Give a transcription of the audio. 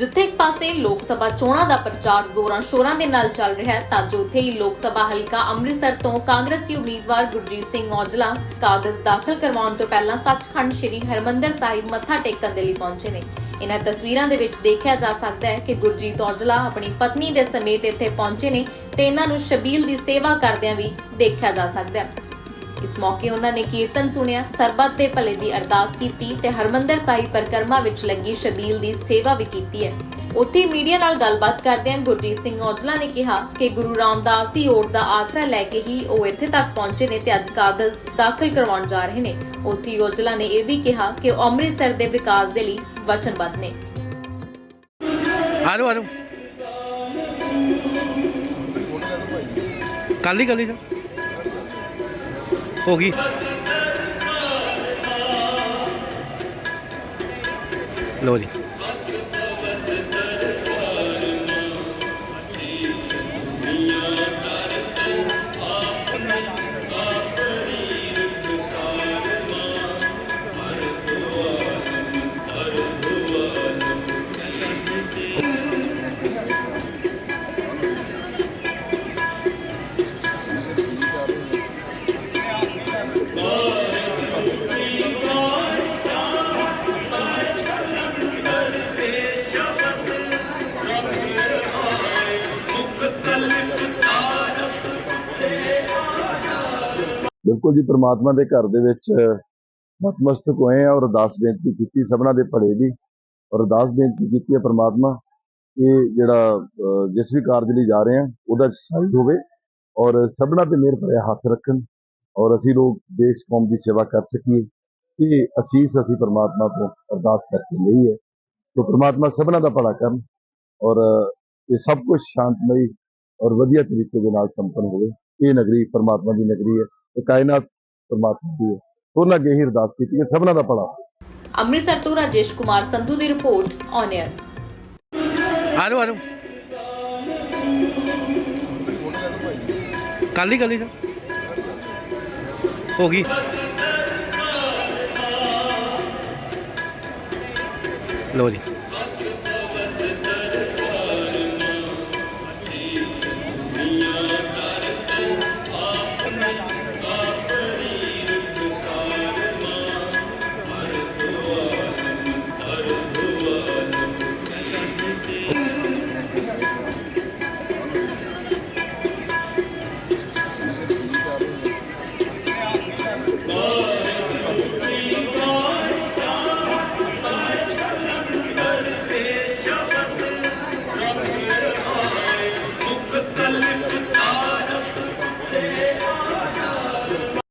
ਜਿੱਥੇ ਇੱਕ ਪਾਸੇ ਲੋਕ ਸਭਾ ਚੋਣਾਂ ਦਾ ਪ੍ਰਚਾਰ ਜ਼ੋਰਾਂ ਸ਼ੋਰਾਂ ਦੇ ਨਾਲ ਚੱਲ ਰਿਹਾ ਹੈ, ਤਾਂ ਜੋ ਹੀ ਲੋਕ ਸਭਾ ਹਲਕਾ ਅੰਮ੍ਰਿਤਸਰ ਤੋਂ ਕਾਂਗਰਸੀ ਉਮੀਦਵਾਰ ਗੁਰਜੀਤ ਸਿੰਘ ਔਜਲਾ ਕਾਗਜ਼ ਦਾਖਲ ਕਰਵਾਉਣ ਤੋਂ ਪਹਿਲਾਂ ਸੱਚਖੰਡ ਸ੍ਰੀ ਹਰਮੰਦਰ ਸਾਹਿਬ ਮੱਥਾ ਟੇਕਣ ਦੇ ਲਈ ਪਹੁੰਚੇ ਨੇ। ਇਹਨਾਂ ਤਸਵੀਰਾਂ ਦੇ ਵਿੱਚ ਦੇਖਿਆ ਜਾ ਸਕਦਾ ਹੈ ਕਿ ਗੁਰਜੀਤ ਔਜਲਾ ਆਪਣੀ ਪਤਨੀ ਦੇ ਸਮੇਤ ਇੱਥੇ ਪਹੁੰਚੇ ਨੇ ਤੇ ਇਹਨਾਂ ਨੂੰ ਸ਼ਬੀਲ ਦੀ ਸੇਵਾ ਕਰਦਿਆਂ ਵੀ ਦੇਖਿਆ ਜਾ ਸਕਦਾ ਹੈ। ਇਸ ਮੌਕੇ ਉਹਨਾਂ ਨੇ ਕੀਰਤਨ ਸੁਣਿਆ, ਸਰਬੱਤ ਦੇ ਭਲੇ ਦੀ ਅਰਦਾਸ ਕੀਤੀ ਤੇ ਹਰਮੰਦਰ ਸਾਹਿਬ ਪਰਿਕਰਮਾ ਵਿੱਚ ਲੱਗੀ ਸ਼ਬੀਲ ਦੀ ਸੇਵਾ ਵੀ ਕੀਤੀ ਹੈ। ਉੱਥੇ ਮੀਡੀਆ ਨਾਲ ਗੱਲਬਾਤ ਕਰਦਿਆਂ ਗੁਰਜੀਤ ਸਿੰਘ ਔਜਲਾ ਨੇ ਕਿਹਾ ਕਿ ਗੁਰੂ ਰਾਮਦਾਸ ਦੀ ਓਟ ਦਾ ਆਸਰਾ ਲੈ ਕੇ ਹੀ ਉਹ ਇੱਥੇ ਤੱਕ ਪਹੁੰਚੇ ਨੇ ਤੇ ਅੱਜ ਕਾਗਜ਼ ਦਾਖਲ ਕਰਵਾਉਣ ਜਾ ਰਹੇ ਨੇ। ਉੱਥੇ ਔਜਲਾ ਨੇ ਇਹ ਵੀ ਕਿਹਾ ਕਿ ਉਹ ਅੰਮ੍ਰਿਤਸਰ ਦੇ ਵਿਕਾਸ ਦੇ ਲਈ ਵਚਨਬੱਧ ਨੇ। ਆ ਜਾਓ ਕੱਲ ਹੀ ਕੱਲ ਹੀ ਸਰ। ਹੋ ਗਈ। ਲੋ ਜੀ। ਬਿਲਕੁਲ ਜੀ, ਪ੍ਰਮਾਤਮਾ ਦੇ ਘਰ ਦੇ ਵਿੱਚ ਨਤਮਸਤਕ ਹੋਏ ਆ ਔਰ ਅਰਦਾਸ ਬੇਨਤੀ ਕੀਤੀ, ਸਭਨਾ ਦੇ ਭਲੇ ਦੀ ਔਰ ਅਰਦਾਸ ਬੇਨਤੀ ਕੀਤੀ ਹੈ ਪ੍ਰਮਾਤਮਾ ਇਹ ਜਿਹੜਾ ਜਿਸ ਵੀ ਕਾਰਜ ਲਈ ਜਾ ਰਹੇ ਆ ਉਹਦਾ ਸਹੀ ਹੋਵੇ ਔਰ ਸਭਨਾ ਤੇ ਮਿਹਰ ਭਰਿਆ ਹੱਥ ਰੱਖਣ। ਔਰ ਅਸੀਂ ਲੋਕ ਦੇਸ਼ ਕੌਮ ਦੀ ਸੇਵਾ ਕਰ ਸਕੀਏ। ਇਹ ਅਸੀਸ ਅਸੀਂ ਪ੍ਰਮਾਤਮਾ ਤੋਂ ਅਰਦਾਸ ਕਰਕੇ ਲਈ ਹੈ ਕਿ ਪ੍ਰਮਾਤਮਾ ਸਭਨਾ ਦਾ ਭਲਾ ਕਰਨ ਔਰ ਇਹ ਸਭ ਕੁਝ ਸ਼ਾਂਤਮਈ ਔਰ ਵਧੀਆ ਤਰੀਕੇ ਦੇ ਨਾਲ ਸੰਪੰਨ ਹੋਵੇ। ਇਹ ਨਗਰੀ ਪ੍ਰਮਾਤਮਾ ਦੀ ਨਗਰੀ ਹੈ ਇਹ ਕਾਇਨਾਤ ਪਰਮਾਤਮਾ ਦੀ ਹੈ। ਉਹਨਾਂ ਅੱਗੇ ਹੀ ਅਰਦਾਸ ਕੀਤੀ ਹੈ ਸਭਨਾ ਦਾ ਭਲਾ ਅੰਮ੍ਰਿਤਸਰ ਤੋਂ ਰਾਜੇਸ਼ ਕੁਮਾਰ ਸੰਧੂ ਦੀ ਰਿਪੋਰਟ ਔਨ 에ਅਰ ਆ ਜਾਓ ਆ ਜਾਓ ਕੱਲ ਹੀ ਕੱਲ ਹੀ ਸਰ। ਹੋ ਗਈ। ਲੋ ਜੀ।